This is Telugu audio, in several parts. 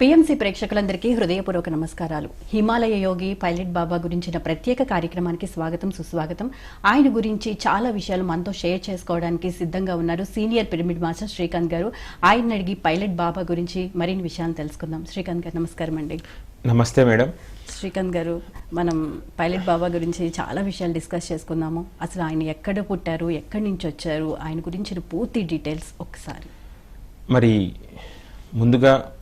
పిఎంసి ప్రేక్షకులందరికీ హృదయపూర్వక నమస్కారాలు. హిమాలయ యోగి పైలట్ బాబా గురించిన ప్రత్యేక కార్యక్రమానికి స్వాగతం సుస్వాగతం. ఆయన గురించి చాలా విషయాలు మనతో షేర్ చేసుకోవడానికి సిద్ధంగా ఉన్నారు సీనియర్ పిరమిడ్ మాస్టర్ శ్రీకాంత్ గారు. ఆయన అడిగి పైలట్ బాబా గురించి మరిన్ని విషయాలు తెలుసుకుందాం. శ్రీకాంత్ గారు నమస్కారం అండి. నమస్తే మేడం. శ్రీకాంత్ గారు మనం పైలట్ బాబా గురించి చాలా విషయాలు డిస్కస్ చేసుకుందాము. అసలు ఆయన ఎక్కడ పుట్టారు ఎక్కడి నుంచి వచ్చారు ఆయన గురించిన పూర్తి డీటెయిల్స్ ఒకసారి. మరి ముందుగా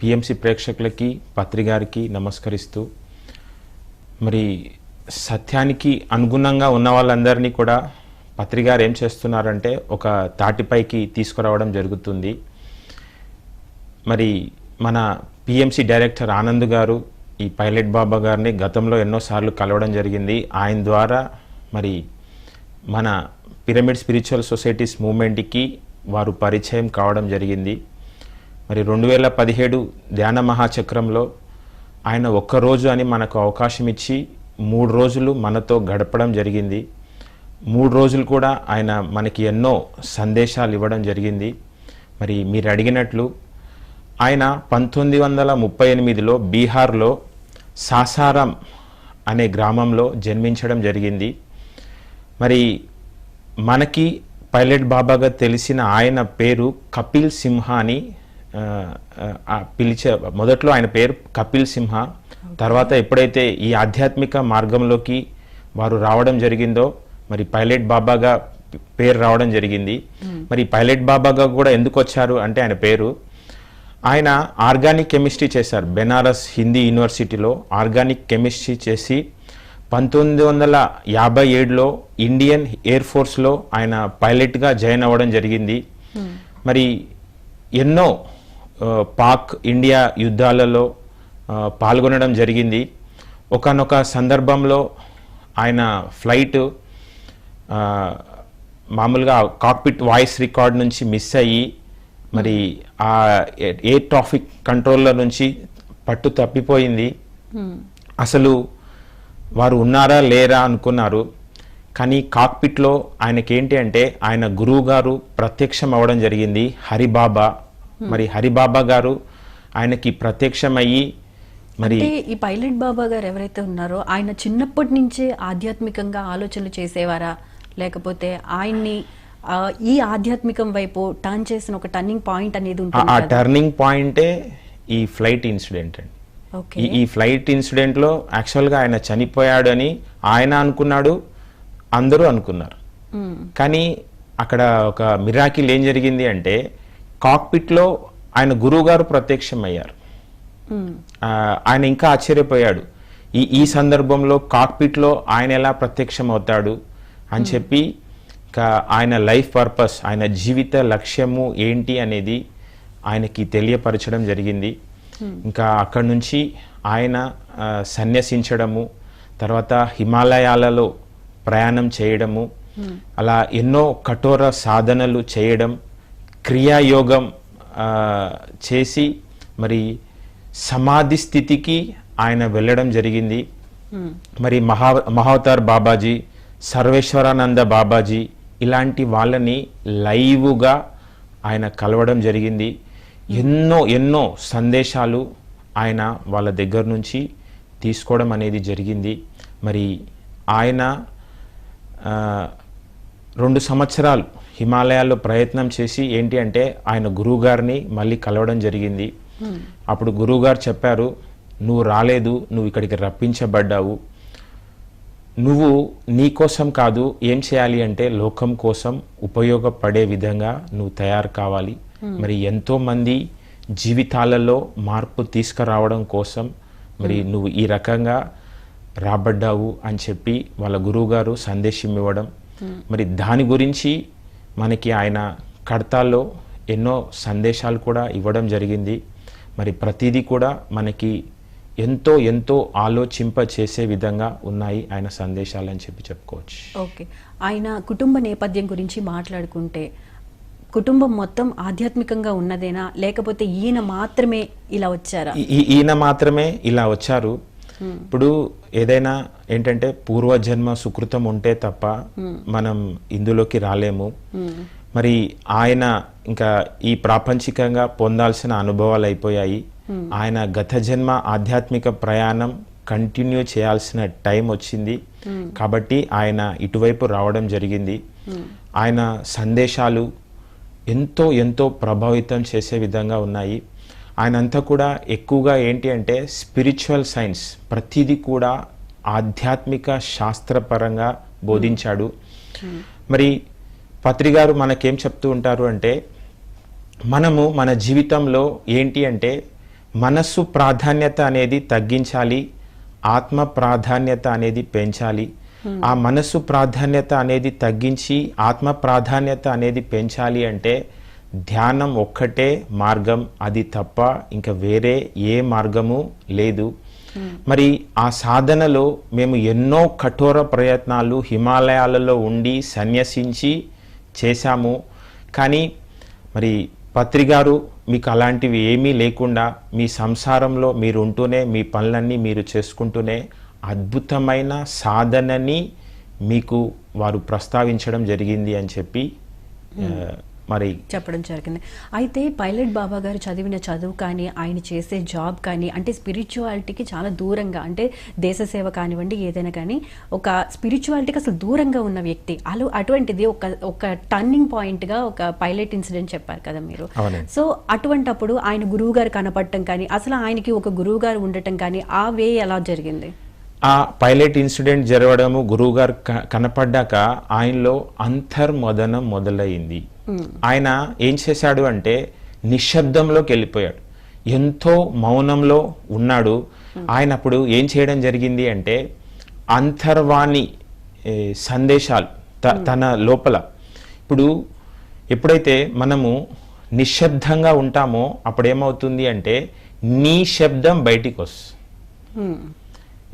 పిఎంసి ప్రేక్షకులకి పత్రిగారికి నమస్కరిస్తూ మరి సత్యానికి అనుగుణంగా ఉన్న వాళ్ళందరినీ కూడా పత్రిగారు ఏం చేస్తున్నారంటే ఒక తాటిపైకి తీసుకురావడం జరుగుతుంది. మరి మన పిఎంసి డైరెక్టర్ ఆనంద్ గారు ఈ పైలట్ బాబా గారిని గతంలో ఎన్నోసార్లు కలవడం జరిగింది. ఆయన ద్వారా మరి మన పిరమిడ్ స్పిరిచువల్ సొసైటీస్ మూమెంట్కి వారు పరిచయం కావడం జరిగింది. మరి రెండు వేల పదిహేడు ధ్యాన మహాచక్రంలో ఆయన ఒక్కరోజు అని మనకు అవకాశం ఇచ్చి మూడు రోజులు మనతో గడపడం జరిగింది. మూడు రోజులు కూడా ఆయన మనకి ఎన్నో సందేశాలు ఇవ్వడం జరిగింది. మరి మీరు అడిగినట్లు ఆయన పంతొమ్మిది వందల ముప్పై ఎనిమిదిలో బీహార్లో సాసారాం అనే గ్రామంలో జన్మించడం జరిగింది. మరి మనకి పైలట్ బాబాగా తెలిసిన ఆయన పేరు కపిల్ సింహ అని పిలిచే మొదట్లో ఆయన పేరు కపిల్ సింహ తర్వాత ఎప్పుడైతే ఈ ఆధ్యాత్మిక మార్గంలోకి వారు రావడం జరిగిందో మరి పైలట్ బాబాగా పేరు రావడం జరిగింది. మరి పైలట్ బాబాగా కూడా ఎందుకు వచ్చారు అంటే ఆయన పేరు ఆయన ఆర్గానిక్ కెమిస్ట్రీ చేశారు బెనారస్ హిందీ యూనివర్సిటీలో ఆర్గానిక్ కెమిస్ట్రీ చేసి పంతొమ్మిది వందల యాభై ఏడులో ఇండియన్ ఎయిర్ ఫోర్స్లో ఆయన పైలట్గా జాయిన్ అవ్వడం జరిగింది. మరి ఎన్నో పాక్ ఇండియా యుద్ధాలలో పాల్గొనడం జరిగింది. ఒకనొక సందర్భంలో ఆయన ఫ్లైట్ మామూలుగా కాక్పిట్ వాయిస్ రికార్డ్ నుంచి మిస్ అయ్యి మరి ఆ ఎయిర్ ట్రాఫిక్ కంట్రోలర్ నుంచి పట్టు తప్పిపోయింది. అసలు వారు ఉన్నారా లేరా అనుకున్నారు. కానీ కాక్పిట్లో ఆయనకేంటి అంటే ఆయన గురువు గారు ప్రత్యక్షం అవ్వడం జరిగింది. హరిబాబా మరి హరిబాబా గారు ఆయనకి ప్రత్యక్షమయ్యి మరి ఈ పైలట్ బాబా గారు ఎవరైతే ఉన్నారో ఆయన చిన్నప్పటి నుంచే ఆధ్యాత్మికంగా ఆలోచనలు చేసేవారా లేకపోతే ఆయన్ని ఈ ఆధ్యాత్మికం వైపు టర్న్ చేసిన ఒక టర్నింగ్ పాయింట్ అనేది ఆ- ఉంటుంది ఆ? టర్నింగ్ పాయింటే ఈ ఫ్లైట్ ఇన్సిడెంట్ అండి ఓకే ఈ ఈ ఫ్లైట్ ఇన్సిడెంట్లో యాక్చువల్గా ఆయన చనిపోయాడు అని ఆయన అనుకున్నాడు అందరూ అనుకున్నారు. కానీ అక్కడ ఒక మిరాకిల్ ఏం జరిగింది అంటే కాక్పిట్లో ఆయన గురువుగారు ప్రత్యక్షమయ్యారు. ఆ, ఆయన ఇంకా ఆశ్చర్యపోయాడు. ఈ ఈ సందర్భంలో కాక్పిట్లో ఆయన ఎలా ప్రత్యక్షం అవుతాడు అని చెప్పి ఇంకా ఆయన లైఫ్ పర్పస్ ఆయన జీవిత లక్ష్యము ఏంటి అనేది ఆయనకి తెలియపరచడం జరిగింది. ఇంకా అక్కడి నుంచి ఆయన సన్యసించడము తర్వాత హిమాలయాలలో ప్రయాణం చేయడము అలా ఎన్నో కఠోర సాధనలు చేయడం క్రియాయోగం చేసి మరి సమాధి స్థితికి ఆయన వెళ్ళడం జరిగింది. మరి మహా మహావతార్ బాబాజీ సర్వేశ్వరానంద బాబాజీ ఇలాంటి వాళ్ళని లైవ్గా ఆయన కలవడం జరిగింది. ఎన్నో ఎన్నో సందేశాలు ఆయన వాళ్ళ దగ్గర నుంచి తీసుకోవడం అనేది జరిగింది. మరి ఆయన రెండు సంవత్సరాలు హిమాలయాల్లో ప్రయత్నం చేసి ఏంటి అంటే ఆయన గురువుగారిని మళ్ళీ కలవడం జరిగింది. అప్పుడు గురువుగారు చెప్పారు నువ్వు రాలేదు నువ్వు ఇక్కడికి రప్పించబడ్డావు. నువ్వు నీ కోసం కాదు ఏం చేయాలి అంటే లోకం కోసం ఉపయోగపడే విధంగా నువ్వు తయారు కావాలి. మరి ఎంతో మంది జీవితాలలో మార్పు తీసుకురావడం కోసం మరి నువ్వు ఈ రకంగా రాబడ్డావు అని చెప్పి వాళ్ళ గురువుగారు సందేశం ఇవ్వడం. మరి దాని గురించి మనకి ఆయన కడతాల్లో ఎన్నో సందేశాలు కూడా ఇవ్వడం జరిగింది. మరి ప్రతిదీ కూడా మనకి ఎంతో ఎంతో ఆలోచింప చేసే విధంగా ఉన్నాయి ఆయన సందేశాలు అని చెప్పి చెప్పుకోవచ్చు. ఓకే. ఆయన కుటుంబ నేపథ్యం గురించి మాట్లాడుకుంటే కుటుంబం మొత్తం ఆధ్యాత్మికంగా ఉన్నదేనా? లేకపోతే ఈయన మాత్రమే ఇలా వచ్చారా? ఈయన మాత్రమే ఇలా వచ్చారు. ఇప్పుడు ఏదైనా ఏంటంటే పూర్వజన్మ సుకృతం ఉంటే తప్ప మనం ఇందులోకి రాలేము. మరి ఆయన ఇంకా ఈ ప్రాపంచికంగా పొందాల్సిన అనుభవాలు అయిపోయాయి. ఆయన గత జన్మ ఆధ్యాత్మిక ప్రయాణం కంటిన్యూ చేయాల్సిన టైం వచ్చింది. కాబట్టి ఆయన ఇటువైపు రావడం జరిగింది. ఆయన సందేశాలు ఎంతో ఎంతో ప్రభావితం చేసే విధంగా ఉన్నాయి. ఆయన అంతా కూడా ఎక్కువగా ఏంటి అంటే స్పిరిచువల్ సైన్స్ ప్రతిదీ కూడా ఆధ్యాత్మిక శాస్త్రపరంగా బోధించాడు. మరి పత్రి గారు మనకేం చెప్తూ ఉంటారు అంటే మనము మన జీవితంలో ఏంటి అంటే మనస్సు ప్రాధాన్యత అనేది తగ్గించాలి ఆత్మ ప్రాధాన్యత అనేది పెంచాలి. ఆ మనస్సు ప్రాధాన్యత అనేది తగ్గించి ఆత్మ ప్రాధాన్యత అనేది పెంచాలి అంటే ధ్యానం ఒక్కటే మార్గం అది తప్ప ఇంకా వేరే ఏ మార్గము లేదు. మరి ఆ సాధనలో మేము ఎన్నో కఠోర ప్రయత్నాలు హిమాలయాలలో ఉండి సన్యసించి చేశాము. కానీ మరి పత్రిగారు మీకు అలాంటివి ఏమీ లేకుండా మీ సంసారంలో మీరు ఉంటూనే మీ పనులన్నీ మీరు చేసుకుంటూనే అద్భుతమైన సాధనని మీకు వారు ప్రస్తావించడం జరిగింది అని చెప్పి మరి చెప్పడం జరిగింది. అయితే పైలట్ బాబా గారు చదివిన చదువు కానీ ఆయన చేసే జాబ్ కానీ అంటే స్పిరిచువాలిటీకి చాలా దూరంగా అంటే దేశ సేవ కానివ్వండి ఏదైనా కానీ ఒక స్పిరిచువాలిటీకి అసలు దూరంగా ఉన్న వ్యక్తి. అలా అటువంటిది ఒక ఒక టర్నింగ్ పాయింట్గా ఒక పైలట్ ఇన్సిడెంట్ చెప్పారు కదా మీరు. సో అటువంటప్పుడు ఆయన గురువు గారు కనపడటం కానీ అసలు ఆయనకి ఒక గురువు గారు ఉండటం కానీ ఆ వే ఎలా జరిగింది? ఆ పైలట్ ఇన్సిడెంట్ జరగడము గురువు గారు కనపడ్డాక ఆయనలో అంతర్మదనం మొదలైంది. ఆయన ఏం చేశాడు అంటే నిశ్శబ్దంలోకి వెళ్ళిపోయాడు. ఎంతో మౌనంలో ఉన్నాడు. ఆయన అప్పుడు ఏం చేయడం జరిగింది అంటే అంతర్వాణి సందేశాలు తన లోపల. ఇప్పుడు ఎప్పుడైతే మనము నిశ్శబ్దంగా ఉంటామో అప్పుడు ఏమవుతుంది అంటే నీ శబ్దం బయటికి వస్తుంది.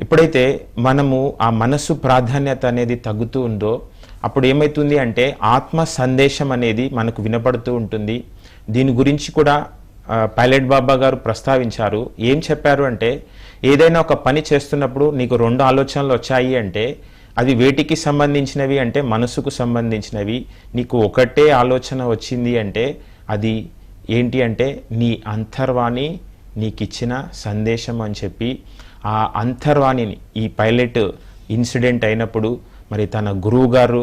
ఎప్పుడైతే మనము ఆ మనస్సు ప్రాధాన్యత అనేది తగ్గుతూ ఉందో అప్పుడు ఏమవుతుంది అంటే ఆత్మ సందేశం అనేది మనకు వినపడుతూ ఉంటుంది. దీని గురించి కూడా పైలట్ బాబా గారు ప్రస్తావించారు. ఏం చెప్పారు అంటే ఏదైనా ఒక పని చేస్తున్నప్పుడు నీకు రెండు ఆలోచనలు వచ్చాయి అంటే అది వేటికి సంబంధించినవి అంటే మనసుకు సంబంధించినవి. నీకు ఒకటే ఆలోచన వచ్చింది అంటే అది ఏంటి అంటే నీ అంతర్వాణి నీకు ఇచ్చిన సందేశం అని చెప్పి. ఆ అంతర్వాణిని ఈ పైలట్ ఇన్సిడెంట్ అయినప్పుడు మరి తన గురువు గారు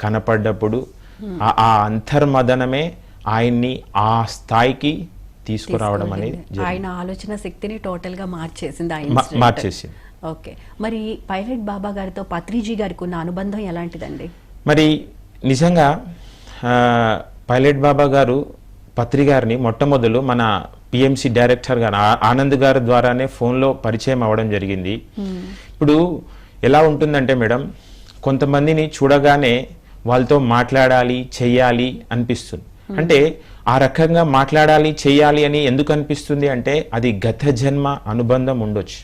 కనపడ్డప్పుడు ఆ- అంతర్మదనమే ఆయన్ని ఆ స్థాయికి తీసుకురావడం అనేది. ఆయన ఆలోచన శక్తిని టోటల్గా మార్చేసింది ఆ మా- ఇన్సిడెంట్. మార్చేసింది. ఓకే మరి పైలట్ బాబా గారితో పత్రిజీ గారికి ఉన్న అనుబంధం ఎలాంటిదండి మరి నిజంగా పైలట్ బాబా గారు పత్రి గారిని మొట్టమొదలు మన పిఎంసి డైరెక్టర్ గారు ఆనంద్ గారి ద్వారానే ఫోన్లో పరిచయం అవ్వడం జరిగింది ఇప్పుడు ఎలా ఉంటుందంటే మేడం కొంతమందిని చూడగానే వాళ్ళతో మాట్లాడాలి చెయ్యాలి అనిపిస్తుంది. అంటే ఆ రకంగా మాట్లాడాలి చెయ్యాలి అని ఎందుకు అనిపిస్తుంది అంటే అది గత జన్మ అనుబంధం ఉండొచ్చు.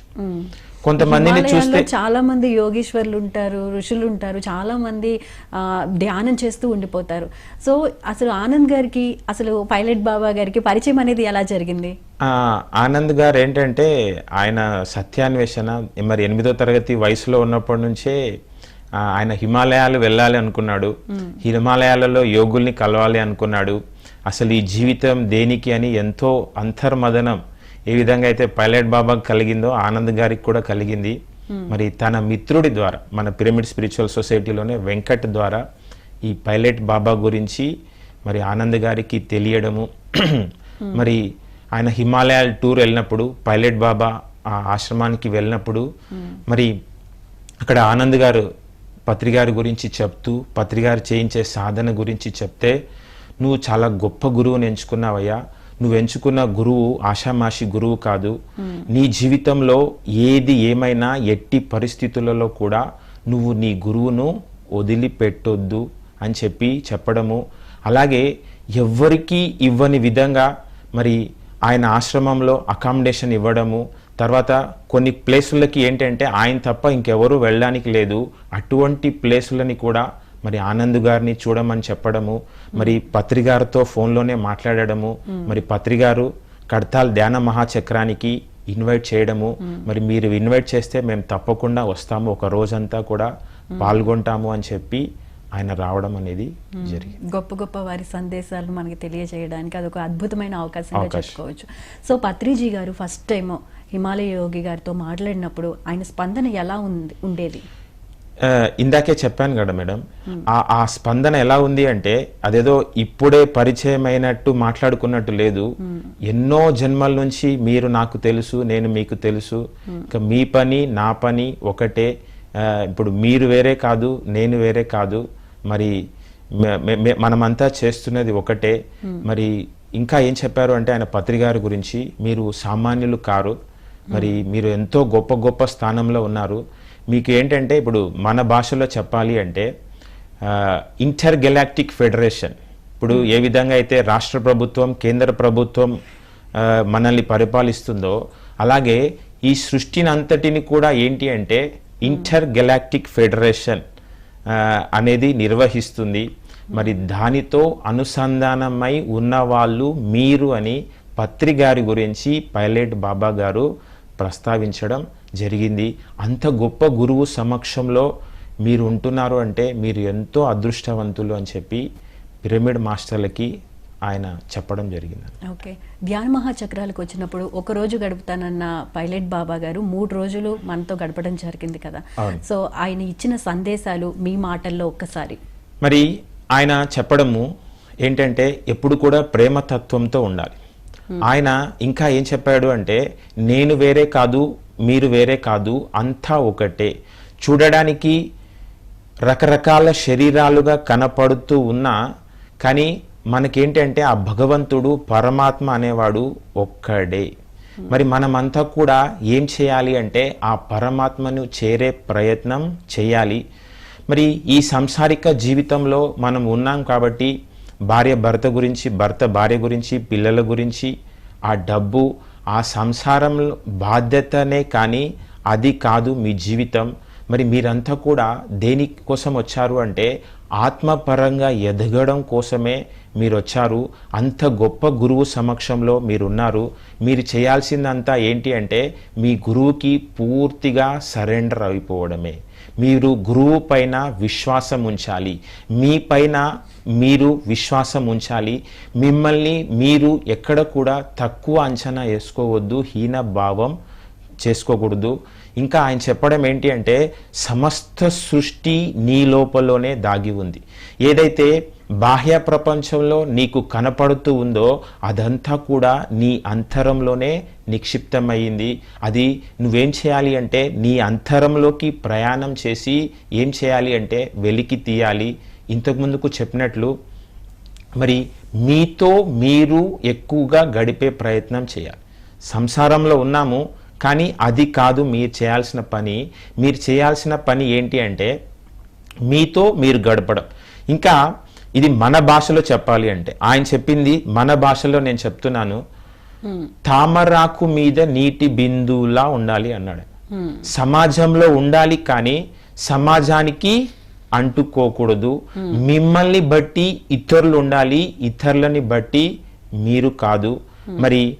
కొంతమందిని చూస్తే చాలా మంది యోగీశ్వర్లు ఉంటారు ఋషులు ఉంటారు చాలా మంది ఆ, ధ్యానం చేస్తూ ఉండిపోతారు. సో అసలు ఆనంద్ గారికి అసలు పైలట్ బాబా గారికి పరిచయం అనేది ఎలా జరిగింది? ఆ, ఆనంద్ గారు ఏంటంటే ఆయన సత్యాన్వేషణ మరి ఎనిమిదో తరగతి వయసులో ఉన్నప్పటి నుంచే ఆయన హిమాలయాలు వెళ్ళాలి అనుకున్నాడు. హిమాలయాలలో యోగుల్ని కలవాలి అనుకున్నాడు. అసలు ఈ జీవితం దేనికి అని ఎంతో అంతర్మదనం ఏ విధంగా అయితే పైలట్ బాబాకి కలిగిందో ఆనంద్ గారికి కూడా కలిగింది. మరి తన మిత్రుడి ద్వారా మన పిరమిడ్ స్పిరిచువల్ సొసైటీలోనే వెంకట్ ద్వారా ఈ పైలట్ బాబా గురించి మరి ఆనంద్ గారికి తెలియడము. మరి ఆయన హిమాలయాల టూర్ వెళ్ళినప్పుడు పైలట్ బాబా ఆ ఆశ్రమానికి వెళ్ళినప్పుడు మరి అక్కడ ఆనంద్ గారు పత్రిగారి గురించి చెప్తూ పత్రిగారు చేయించే సాధన గురించి చెప్తే నువ్వు చాలా గొప్ప గురువుని ఎంచుకున్నావయ్యా. నువ్వు ఎంచుకున్న గురువు ఆషామాషి గురువు కాదు. నీ జీవితంలో ఏది ఏమైనా ఎట్టి పరిస్థితులలో కూడా నువ్వు నీ గురువును వదిలిపెట్టొద్దు అని చెప్పి చెప్పడము. అలాగే ఎవ్వరికీ ఇవ్వని విధంగా మరి ఆయన ఆశ్రమంలో అకామిడేషన్ ఇవ్వడము. తర్వాత కొన్ని ప్లేసులకి ఏంటంటే ఆయన తప్ప ఇంకెవరూ వెళ్ళడానికి లేదు. అటువంటి ప్లేసులని కూడా మరి ఆనంద్ గారిని చూడమని చెప్పడము మరి పత్రిగారితో ఫోన్లోనే మాట్లాడడము మరి పత్రిగారు కడతాల్ ధ్యాన మహాచక్రానికి ఇన్వైట్ చేయడము మరి మీరు ఇన్వైట్ చేస్తే మేము తప్పకుండా వస్తాము ఒక రోజంతా కూడా పాల్గొంటాము అని చెప్పి ఆయన రావడం అనేది జరిగింది. గొప్ప గొప్ప వారి సందేశాలు మనకి తెలియజేయడానికి అదొక అద్భుతమైన అవకాశంగా అవకాశం. చెప్పుకోవచ్చు. సో పత్రిజీ గారు ఫస్ట్ టైం హిమాలయ యోగి గారితో మాట్లాడినప్పుడు ఆయన స్పందన ఎలా ఉంది ఉండేది? ఇందాకే చెప్పాను కదా మేడం. ఆ స్పందన ఎలా ఉంది అంటే అదేదో ఇప్పుడే పరిచయం అయినట్టు మాట్లాడుకున్నట్టు లేదు. ఎన్నో జన్మల నుంచి మీరు నాకు తెలుసు నేను మీకు తెలుసు. ఇంకా మీ పని నా పని ఒకటే. ఇప్పుడు మీరు వేరే కాదు నేను వేరే కాదు. మరి మనమంతా చేస్తున్నది ఒకటే. మరి ఇంకా ఏం చెప్పారు అంటే ఆయన పత్రికారి గురించి మీరు సామాన్యులు కారు. మరి మీరు ఎంతో గొప్ప గొప్ప స్థానంలో ఉన్నారు. మీకు ఏంటంటే ఇప్పుడు మన భాషలో చెప్పాలి అంటే ఇంటర్ గెలాక్టిక్ ఫెడరేషన్ ఇప్పుడు ఏ విధంగా అయితే రాష్ట్ర ప్రభుత్వం కేంద్ర ప్రభుత్వం మనల్ని పరిపాలిస్తుందో అలాగే ఈ సృష్టిని అంతటిని కూడా ఏంటి అంటే ఇంటర్ గెలాక్టిక్ ఫెడరేషన్ అనేది నిర్వహిస్తుంది. మరి దానితో అనుసంధానమై ఉన్నవాళ్ళు మీరు అని పత్రి గారి గురించి పైలట్ బాబా గారు ప్రస్తావించడం జరిగింది. అంత గొప్ప గురువు సమక్షంలో మీరు ఉంటున్నారు అంటే మీరు ఎంతో అదృష్టవంతులు అని చెప్పి పిరమిడ్ మాస్టర్లకి ఆయన చెప్పడం జరిగింది. ఓకే. ధ్యాన మహాచక్రాలకు వచ్చినప్పుడు ఒక రోజు గడుపుతానన్న పైలట్ బాబా గారు మూడు రోజులు మనతో గడపడం జరిగింది కదా. సో ఆయన ఇచ్చిన సందేశాలు మీ మాటల్లో ఒక్కసారి. మరి ఆయన చెప్పడము ఏంటంటే ఎప్పుడు కూడా ప్రేమతత్వంతో ఉండాలి. ఆయన ఇంకా ఏం చెప్పాడు అంటే నేను వేరే కాదు మీరు వేరే కాదు అంతా ఒకటే. చూడడానికి రకరకాల శరీరాలుగా కనపడుతూ ఉన్నా కానీ మనకేంటంటే ఆ భగవంతుడు పరమాత్మ అనేవాడు ఒక్కడే. మరి మనమంతా కూడా ఏం చేయాలి అంటే ఆ పరమాత్మను చేరే ప్రయత్నం చేయాలి. మరి ఈ సంసారిక జీవితంలో మనం ఉన్నాం కాబట్టి భార్య భర్త గురించి భర్త భార్య గురించి పిల్లల గురించి ఆ డబ్బు ఆ సంసారంలో బాధ్యతనే కానీ అది కాదు మీ జీవితం. మరి మీరంతా కూడా దేని కోసం వచ్చారు అంటే ఆత్మపరంగా ఎదగడం కోసమే మీరు వచ్చారు అంత గొప్ప గురువు సమక్షంలో మీరున్నారు. మీరు చేయాల్సిందంతా ఏంటి అంటే మీ గురువుకి పూర్తిగా సరెండర్ అయిపోవడమే. మీరు గురువు పైన విశ్వాసం ఉంచాలి. మీ పైన మీరు విశ్వాసం ఉంచాలి. మిమ్మల్ని మీరు ఎక్కడ కూడా తక్కువ అంచనా వేసుకోవద్దు హీన భావం చేసుకోకూడదు. ఇంకా ఆయన చెప్పడం ఏంటి అంటే సమస్త సృష్టి నీ లోపలనే దాగి ఉంది. ఏదైతే బాహ్య ప్రపంచంలో నీకు కనపడుతూ ఉందో అదంతా కూడా నీ అంతరంలోనే నిక్షిప్తమైంది అది నువ్వేం చేయాలి అంటే నీ అంతరంలోకి ప్రయాణం చేసి ఏం చేయాలి అంటే వెలికి తీయాలి. ఇంతకుముందుకు చెప్పినట్లు మరి మీతో మీరు ఎక్కువగా గడిపే ప్రయత్నం చేయాలి. సంసారంలో ఉన్నాము కానీ అది కాదు మీరు చేయాల్సిన పని. మీరు చేయాల్సిన పని ఏంటి అంటే మీతో మీరు గడపడం. ఇంకా ఇది మన భాషలో చెప్పాలి అంటే. ఆయన చెప్పింది మన భాషలో నేను చెప్తున్నాను. తామరాకు మీద నీటి బిందువులా ఉండాలి అన్నాడు. సమాజంలో ఉండాలి కానీ సమాజానికి అంటుకోకూడదు. మిమ్మల్ని బట్టి ఇతరులు ఉండాలి ఇతరులని బట్టి మీరు కాదు. మరి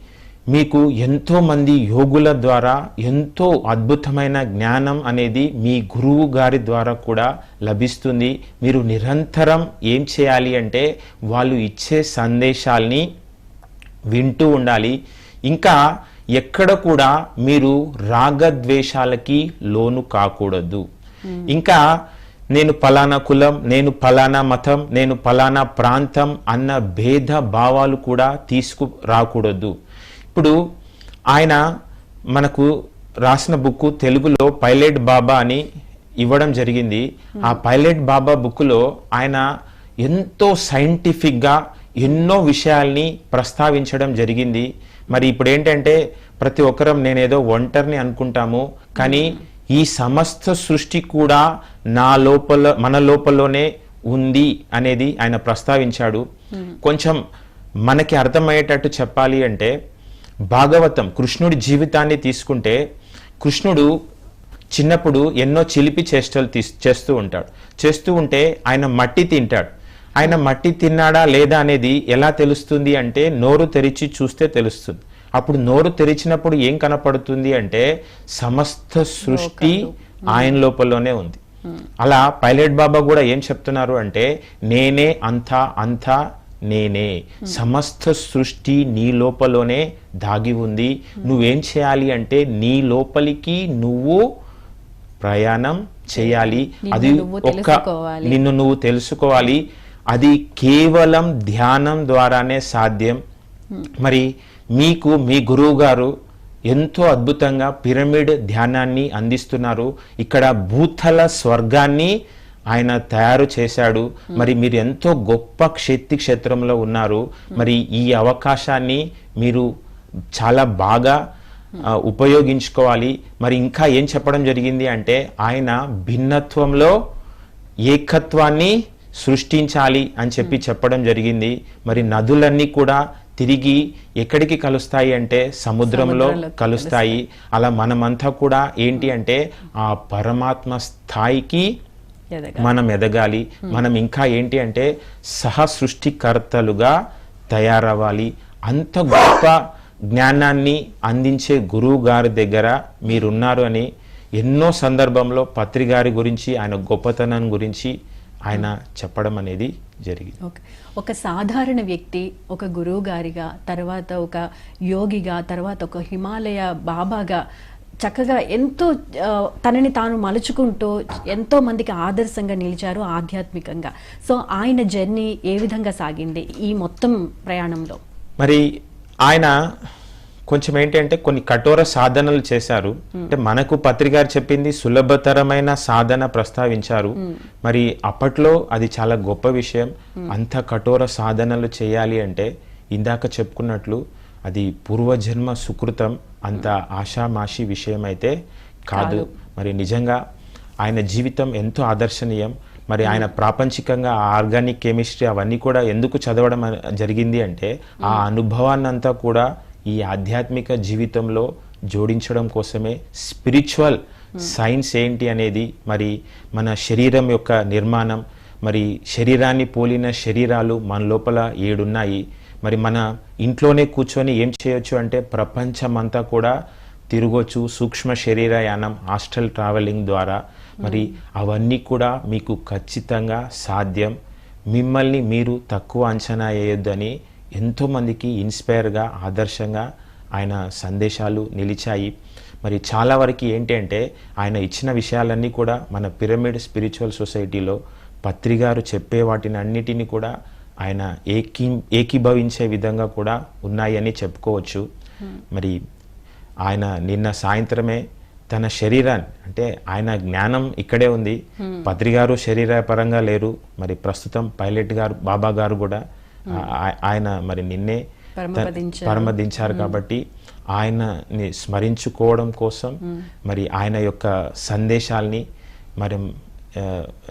మీకు ఎంతో మంది యోగుల ద్వారా ఎంతో అద్భుతమైన జ్ఞానం అనేది మీ గురువు గారి ద్వారా కూడా లభిస్తుంది. మీరు నిరంతరం ఏం చేయాలి అంటే వాళ్ళు ఇచ్చే సందేశాల్ని వింటూ ఉండాలి. ఇంకా ఎక్కడ కూడా మీరు రాగద్వేషాలకి లోను కాకూడదు. ఇంకా నేను పలానా కులం నేను పలానా మతం నేను పలానా ప్రాంతం అన్న భేద భావాలు కూడా తీసుకు రాకూడదు. ఇప్పుడు ఆయన మనకు రాసిన బుక్ తెలుగులో పైలట్ బాబా అని ఇవ్వడం జరిగింది. ఆ పైలట్ బాబా బుక్లో ఆయన ఎంతో సైంటిఫిక్గా ఎన్నో విషయాల్ని ప్రస్తావించడం జరిగింది. మరి ఇప్పుడు ఏంటంటే ప్రతి ఒక్కరం నేనేదో ఒంటరిని అనుకుంటాము. కానీ ఈ సమస్త సృష్టి కూడా నా లోపల మన లోపలనే ఉంది అనేది ఆయన ప్రస్తావించాడు. కొంచెం మనకి అర్థమయ్యేటట్టు చెప్పాలి అంటే భాగవతం కృష్ణుడి జీవితాన్ని తీసుకుంటే కృష్ణుడు చిన్నప్పుడు ఎన్నో చిలిపి చేష్టలు తీస్ చేస్తూ ఉంటాడు. చేస్తూ ఉంటే ఆయన మట్టి తింటాడు. ఆయన మట్టి తిన్నాడా లేదా అనేది ఎలా తెలుస్తుంది అంటే నోరు తెరిచి చూస్తే తెలుస్తుంది. అప్పుడు నోరు తెరిచినప్పుడు ఏం కనపడుతుంది అంటే సమస్త సృష్టి ఆయన లోపలనే ఉంది. అలా పైలట్ బాబా కూడా ఏం చెప్తున్నారు అంటే నేనే అంతా అంతా నేనే. సమస్త సృష్టి నీ లోపలోనే దాగి ఉంది. నువ్వేం చేయాలి అంటే నీ లోపలికి నువ్వు ప్రయాణం చేయాలి. అది ఒక్క. నిన్ను నువ్వు తెలుసుకోవాలి. అది కేవలం ధ్యానం ద్వారానే సాధ్యం. మరి మీకు మీ గురువు గారు ఎంతో అద్భుతంగా పిరమిడ్ ధ్యానాన్ని అందిస్తున్నారు. ఇక్కడ భూతల స్వర్గాన్ని ఆయన తయారు చేశాడు. మరి మీరు ఎంతో గొప్ప క్షేత్రి క్షేత్రంలో ఉన్నారు. మరి ఈ అవకాశాన్ని మీరు చాలా బాగా ఉపయోగించుకోవాలి. మరి ఇంకా ఏం చెప్పడం జరిగింది అంటే ఆయన భిన్నత్వంలో ఏకత్వాన్ని సృష్టించాలి అని చెప్పి చెప్పడం జరిగింది. మరి నదులన్నీ కూడా తిరిగి ఎక్కడికి కలుస్తాయి అంటే సముద్రంలో కలుస్తాయి. అలా మనమంతా కూడా ఏంటి అంటే ఆ పరమాత్మ స్థాయికి. మనం ఎదగాలి. మనం ఇంకా ఏంటి అంటే సహ సృష్టికర్తలుగా తయారవ్వాలి. అంత గొప్ప జ్ఞానాన్ని అందించే గురువు గారి దగ్గర మీరున్నారు అని ఎన్నో సందర్భంలో పత్రి గారి గురించి ఆయన గొప్పతనం గురించి ఆయన చెప్పడం అనేది జరిగింది. ఓకే. ఒక సాధారణ వ్యక్తి ఒక గురువు గారిగా తర్వాత ఒక యోగిగా తర్వాత ఒక హిమాలయ బాబాగా చక్కగా ఎంతో తనని తాను మలుచుకుంటూ ఎంతో మందికి ఆదర్శంగా నిలిచారు ఆధ్యాత్మికంగా. సో ఆయన జర్నీ ఏ విధంగా సాగింది ఈ మొత్తం ప్రయాణంలో? మరి ఆయన కొంచెం ఏంటంటే కొన్ని కఠోర సాధనలు చేశారు. అంటే మనకు పత్రికారు చెప్పింది సులభతరమైన సాధన ప్రస్తావించారు. మరి అప్పట్లో అది చాలా గొప్ప విషయం. అంత కఠోర సాధనలు చేయాలి అంటే ఇందాక చెప్పుకున్నట్లు అది పూర్వజన్మ సుకృతం అంత ఆషామాషి విషయం అయితే కాదు. మరి నిజంగా ఆయన జీవితం ఎంతో ఆదర్శనీయం. మరి ఆయన ప్రాపంచికంగా ఆర్గానిక్ కెమిస్ట్రీ అవన్నీ కూడా ఎందుకు చదవడం జరిగింది అంటే ఆ అనుభవాన్ని అంతా కూడా ఈ ఆధ్యాత్మిక జీవితంలో జోడించడం కోసమే స్పిరిచువల్ సైన్స్ ఏంటి అనేది మరి మన శరీరం యొక్క నిర్మాణం. మరి శరీరాన్ని పోలిన శరీరాలు మన లోపల ఏడున్నాయి. మరి మన ఇంట్లోనే కూర్చొని ఏం చేయొచ్చు అంటే ప్రపంచమంతా కూడా తిరగొచ్చు సూక్ష్మ శరీరయానం హాస్టల్ ట్రావెలింగ్ ద్వారా. మరి అవన్నీ కూడా మీకు ఖచ్చితంగా సాధ్యం. మిమ్మల్ని మీరు తక్కువ అంచనా వేయొద్దని ఎంతోమందికి ఇన్స్పైర్గా ఆదర్శంగా ఆయన సందేశాలు నిలిచాయి. మరి చాలా వరకు ఏంటి అంటే ఆయన ఇచ్చిన విషయాలన్నీ కూడా మన పిరమిడ్ స్పిరిచువల్ సొసైటీలో పత్రిగారు చెప్పే వాటిని అన్నిటిని కూడా ఆయన ఏకీ ఏకీభవించే విధంగా కూడా ఉన్నాయని చెప్పుకోవచ్చు. మరి ఆయన నిన్న సాయంత్రమే తన శరీరాన్ని అంటే ఆయన జ్ఞానం ఇక్కడే ఉంది. పత్రిగారు శరీర పరంగా లేరు. మరి ప్రస్తుతం పైలట్ గారు బాబా గారు కూడా ఆయన మరి నిన్నే. పరమదించారు కాబట్టి ఆయనని స్మరించుకోవడం కోసం మరి ఆయన యొక్క సందేశాల్ని మరి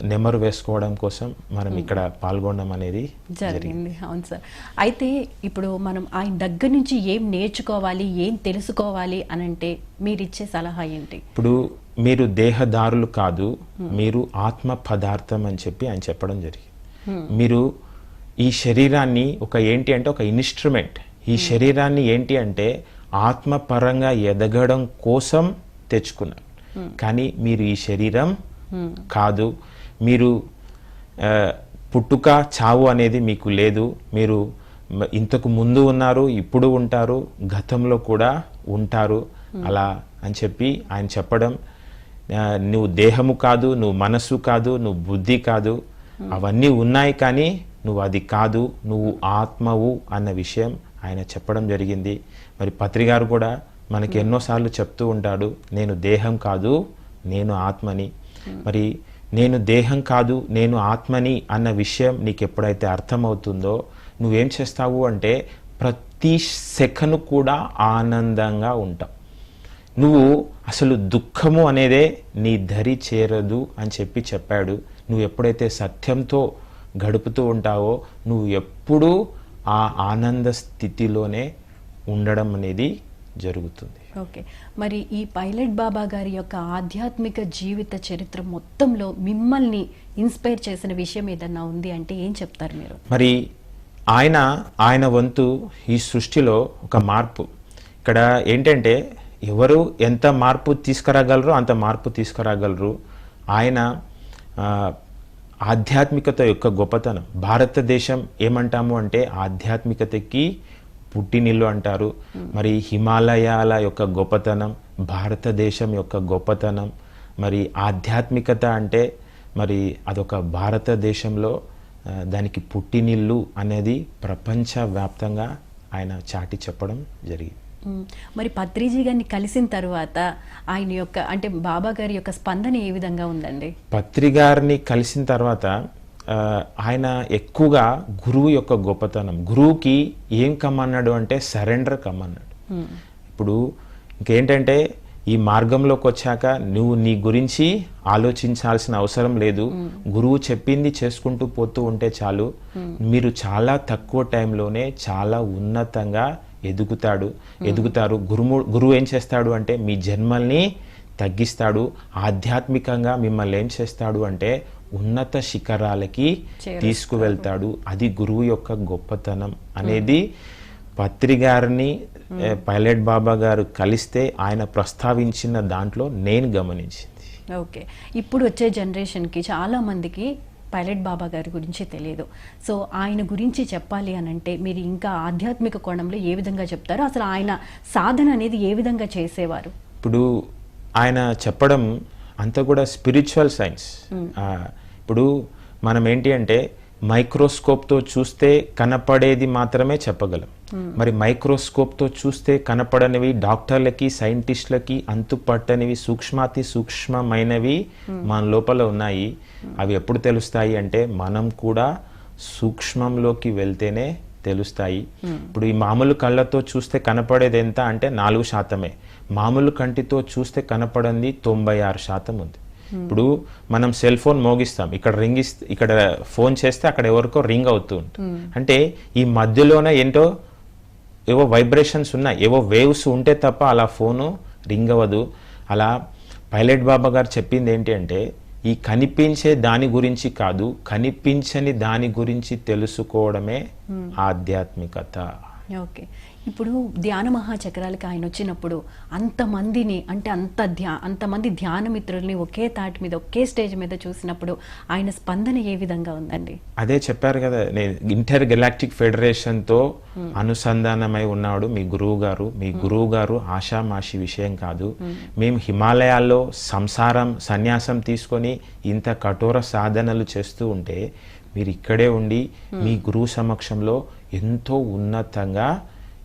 నెమరు వేసుకోవడం కోసం మనం ఇక్కడ పాల్గొనడం అనేది జరిగింది. అవును సార్. అయితే ఇప్పుడు మనం ఆయన దగ్గర నుంచి ఏం నేర్చుకోవాలి ఏం తెలుసుకోవాలి అని అంటే మీరు ఇచ్చే సలహా ఏంటి? ఇప్పుడు మీరు దేహదారులు కాదు మీరు ఆత్మ పదార్థం అని చెప్పి ఆయన చెప్పడం జరిగింది. మీరు ఈ శరీరాన్ని ఒక ఏంటి అంటే ఒక ఇన్స్ట్రుమెంట్. ఈ శరీరాన్ని ఏంటి అంటే ఆత్మపరంగా ఎదగడం కోసం తెచ్చుకున్నారు కానీ మీరు ఈ శరీరం కాదు. మీరు పుట్టుక చావు అనేది మీకు లేదు. మీరు ఇంతకు ముందు ఉన్నారు ఇప్పుడు ఉంటారు గతంలో కూడా ఉంటారు. అలా అని చెప్పి ఆయన చెప్పడం నువ్వు దేహము కాదు నువ్వు మనసు కాదు నువ్వు బుద్ధి కాదు. అవన్నీ ఉన్నాయి కానీ నువ్వు అది కాదు నువ్వు ఆత్మవు అన్న విషయం ఆయన చెప్పడం జరిగింది. మరి పత్రిగారు కూడా మనకి ఎన్నోసార్లు చెప్తూ ఉంటాడు నేను దేహం కాదు నేను ఆత్మని. మరి నేను దేహం కాదు నేను ఆత్మని అన్న విషయం నీకు ఎప్పుడైతే అర్థమవుతుందో నువ్వేం చేస్తావు అంటే ప్రతి సెకను కూడా ఆనందంగా ఉంటావు. నువ్వు అసలు దుఃఖము అనేదే నీ దరి చేరదు అని చెప్పి చెప్పాడు. నువ్వు ఎప్పుడైతే సత్యంతో గడుపుతూ ఉంటావో నువ్వు ఎప్పుడూ ఆ ఆనంద స్థితిలోనే ఉండడం అనేది జరుగుతుంది. ఓకే. మరి ఈ పైలట్ బాబా గారి యొక్క ఆధ్యాత్మిక జీవిత చరిత్ర మొత్తంలో మిమ్మల్ని ఇన్స్పైర్ చేసిన విషయం ఏదన్నా ఉంది అంటే ఏం చెప్తారు మీరు? మరి ఆయన ఆయన వంతు ఈ సృష్టిలో ఒక మార్పు. ఇక్కడ ఏంటంటే ఎవరు ఎంత మార్పు తీసుకురాగలరో అంత మార్పు తీసుకురాగలరు. ఆయన ఆధ్యాత్మికత యొక్క గొప్పతనం. భారతదేశం ఏమంటాము అంటే ఆధ్యాత్మికతకి పుట్టినిల్లు అంటారు మరి హిమాలయాల యొక్క గొప్పతనం భారతదేశం యొక్క గొప్పతనం మరి ఆధ్యాత్మికత అంటే మరి అదొక భారతదేశంలో దానికి పుట్టినిల్లు అనేది ప్రపంచవ్యాప్తంగా ఆయన చాటి చెప్పడం జరిగింది. మరి పత్రిజీ గారిని కలిసిన తర్వాత ఆయన యొక్క అంటే బాబా గారి యొక్క స్పందన ఏ విధంగా ఉందండి పత్రి గారిని కలిసిన తర్వాత ఆయన ఎక్కువగా గురువు యొక్క గొప్పతనం. గురువుకి ఏం కమ్మన్నాడు అంటే సరెండర్ కమ్మన్నాడు. ఇప్పుడు ఇంకేంటంటే ఈ మార్గంలోకి వచ్చాక నువ్వు నీ గురించి ఆలోచించాల్సిన అవసరం లేదు. గురువు చెప్పింది చేసుకుంటూ పోతూ ఉంటే చాలు. మీరు చాలా తక్కువ టైంలోనే చాలా ఉన్నతంగా ఎదుగుతాడు. ఎదుగుతారు. గురుము గురువు ఏం చేస్తాడు అంటే మీ జన్మల్ని తగ్గిస్తాడు. ఆధ్యాత్మికంగా మిమ్మల్ని ఏం చేస్తాడు అంటే ఉన్నత శిఖరాలకి. తీసుకువెళ్తాడు. అది గురువు యొక్క గొప్పతనం అనేది పత్రి గారిని పైలట్ బాబా గారు కలిస్తే ఆయన ప్రస్తావించిన దాంట్లో నేను గమనించింది. ఓకే. ఇప్పుడు వచ్చే జనరేషన్కి చాలా మందికి పైలట్ బాబా గారి గురించి తెలియదు. సో ఆయన గురించి చెప్పాలి అని అంటే మీరు ఇంకా ఆధ్యాత్మిక కోణంలో ఏ విధంగా చెప్తారు అసలు ఆయన సాధన అనేది ఏ విధంగా చేసేవారు? ఇప్పుడు ఆయన చెప్పడం అంతా కూడా స్పిరిచువల్ సైన్స్ ఇప్పుడు మనం ఏంటి అంటే మైక్రోస్కోప్తో చూస్తే కనపడేది మాత్రమే చెప్పగలం. మరి మైక్రోస్కోప్తో చూస్తే కనపడనివి డాక్టర్లకి సైంటిస్టులకి అంతుపట్టనివి సూక్ష్మాతి సూక్ష్మమైనవి మన లోపల ఉన్నాయి. అవి ఎప్పుడు తెలుస్తాయి అంటే మనం కూడా సూక్ష్మంలోకి వెళ్తేనే తెలుస్తాయి. ఇప్పుడు ఈ మామూలు కళ్ళతో చూస్తే కనపడేది ఎంత అంటే నాలుగు శాతమే. మామూలు కంటితో చూస్తే కనపడింది తొంభై ఆరు శాతం ఉంది. ఇప్పుడు మనం సెల్ ఫోన్ మోగిస్తాం. ఇక్కడ రింగ్ ఇస్తే ఇక్కడ ఫోన్ చేస్తే అక్కడ ఎవరికో రింగ్ అవుతూ ఉంటుంది. అంటే ఈ మధ్యలోనే ఏంటో ఏవో వైబ్రేషన్స్ ఉన్నాయి. ఏవో వేవ్స్ ఉంటే తప్ప అలా ఫోను రింగ్ అవ్వదు. అలా పైలట్ బాబా గారు చెప్పింది ఏంటి అంటే ఈ కనిపించే దాని గురించి కాదు కనిపించని దాని గురించి తెలుసుకోవడమే ఆధ్యాత్మికత. ఓకే. ఇప్పుడు ధ్యాన మహాచక్రాలకి ఆయన వచ్చినప్పుడు అంతమందిని అంటే అంత ధ్యా అంతమంది ధ్యాన మిత్రుల్ని ఒకే తాటి మీద ఒకే స్టేజ్ మీద చూసినప్పుడు ఆయన స్పందన ఏ విధంగా ఉందండి? అదే చెప్పారు కదా నేను ఇంటర్ గెలాక్టిక్ ఫెడరేషన్తో అనుసంధానమై ఉన్నాడు మీ గురువు గారు మీ గురువు గారు ఆషామాషి విషయం కాదు. మేము. హిమాలయాల్లో సంసారం సన్యాసం తీసుకొని ఇంత కఠోర సాధనలు చేస్తూ ఉంటే మీరు ఇక్కడే ఉండి మీ గురువు సమక్షంలో ఎంతో ఉన్నతంగా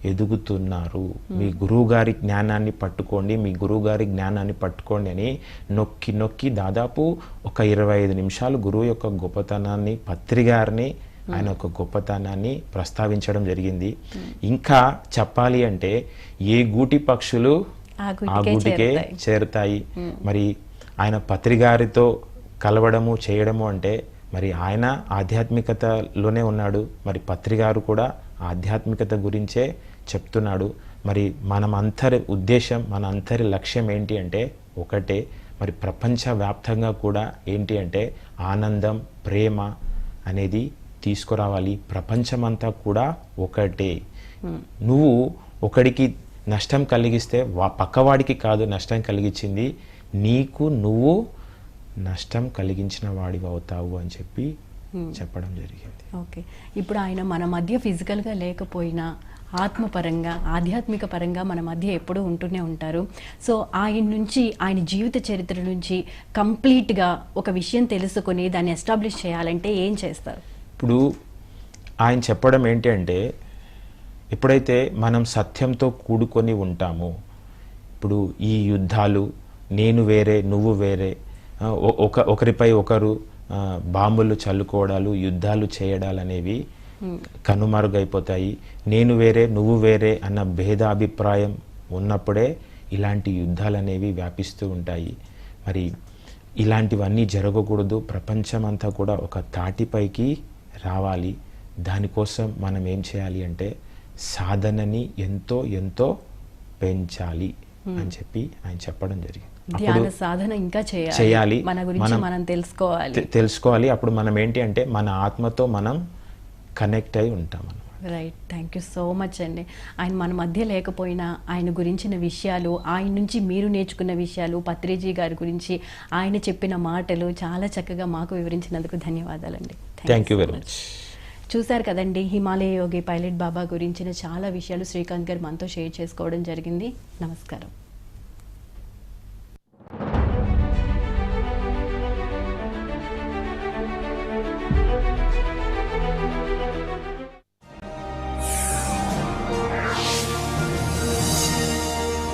ఎదుగుతున్నారు. మీ గురువు గారి జ్ఞానాన్ని పట్టుకోండి మీ గురువు గారి జ్ఞానాన్ని పట్టుకోండి అని నొక్కి నొక్కి దాదాపు ఒక ఇరవై ఐదు నిమిషాలు గురువు యొక్క గొప్పతనాన్ని పత్రి గారిని ఆయన యొక్క గొప్పతనాన్ని ప్రస్తావించడం జరిగింది. ఇంకా చెప్పాలి అంటే ఏ గూటి పక్షులు ఆ గుటికే చేరుతాయి. మరి ఆయన పత్రి గారితో కలవడము చేయడము అంటే మరి ఆయన ఆధ్యాత్మికతలోనే ఉన్నాడు. మరి పత్రి గారు కూడా ఆధ్యాత్మికత గురించే చెప్తున్నాడు. మరి మనం అంతరి ఉద్దేశం మన అంతరి లక్ష్యం ఏంటి అంటే ఒకటే. మరి ప్రపంచవ్యాప్తంగా కూడా ఏంటి అంటే ఆనందం ప్రేమ అనేది తీసుకురావాలి. ప్రపంచమంతా కూడా ఒకటే. నువ్వు ఒకడికి నష్టం కలిగిస్తే వా పక్కవాడికి కాదు నష్టం కలిగించింది. నీకు నువ్వు నష్టం కలిగించిన వాడివి అవుతావు అని చెప్పి చెప్పడం జరిగింది. ఓకే ఇప్పుడు ఆయన మన మధ్య ఫిజికల్గా లేకపోయినా ఆత్మపరంగా ఆధ్యాత్మిక పరంగా మన మధ్య ఎప్పుడూ ఉంటూనే ఉంటారు. సో ఆయన నుంచి ఆయన జీవిత చరిత్ర నుంచి కంప్లీట్గా ఒక విషయం తెలుసుకొని దాన్ని ఎస్టాబ్లిష్ చేయాలంటే ఏం చేస్తారు? ఇప్పుడు ఆయన చెప్పడం ఏంటి అంటే ఎప్పుడైతే మనం సత్యంతో కూడుకొని ఉంటామో ఇప్పుడు ఈ యుద్ధాలు నేను వేరే నువ్వు వేరే ఒక ఒకరిపై ఒకరు బాంబులు చల్లుకోవడాలు యుద్ధాలు చేయడాలు అనేవి కనుమరుగైపోతాయి. నేను వేరే నువ్వు వేరే అన్న భేదాభిప్రాయం ఉన్నప్పుడే ఇలాంటి యుద్ధాలు అనేవి వ్యాపిస్తూ ఉంటాయి. మరి ఇలాంటివన్నీ జరగకూడదు. ప్రపంచమంతా కూడా ఒక తాటిపైకి రావాలి. దానికోసం మనం ఏం చేయాలి అంటే సాధనని ఎంతో ఎంతో పెంచాలి. అని చెప్పి ఆయన చెప్పడం జరిగింది. ధ్యాన సాధన ఇంకా చేయాలి. చేయాలి. మన గురించి మనం తెలుసుకోవాలి. తెలుసుకోవాలి. అప్పుడు మనం ఏంటి అంటే మన ఆత్మతో మనం కనెక్ట్ అయి ఉంటాం right thank you so much అండి. ఆయన మన మధ్య లేకపోయినా ఆయన గురించిన విషయాలు ఆయన నుంచి మీరు నేర్చుకున్న విషయాలు పత్రిజీ గారి గురించి ఆయన చెప్పిన మాటలు చాలా చక్కగా మాకు వివరించినందుకు ధన్యవాదాలండి. Thank you very. మచ్ చూశారు కదండి హిమాలయ యోగి పైలట్ బాబా గురించిన చాలా విషయాలు శ్రీకాంత్ గారు మనతో షేర్ చేసుకోవడం జరిగింది. నమస్కారం.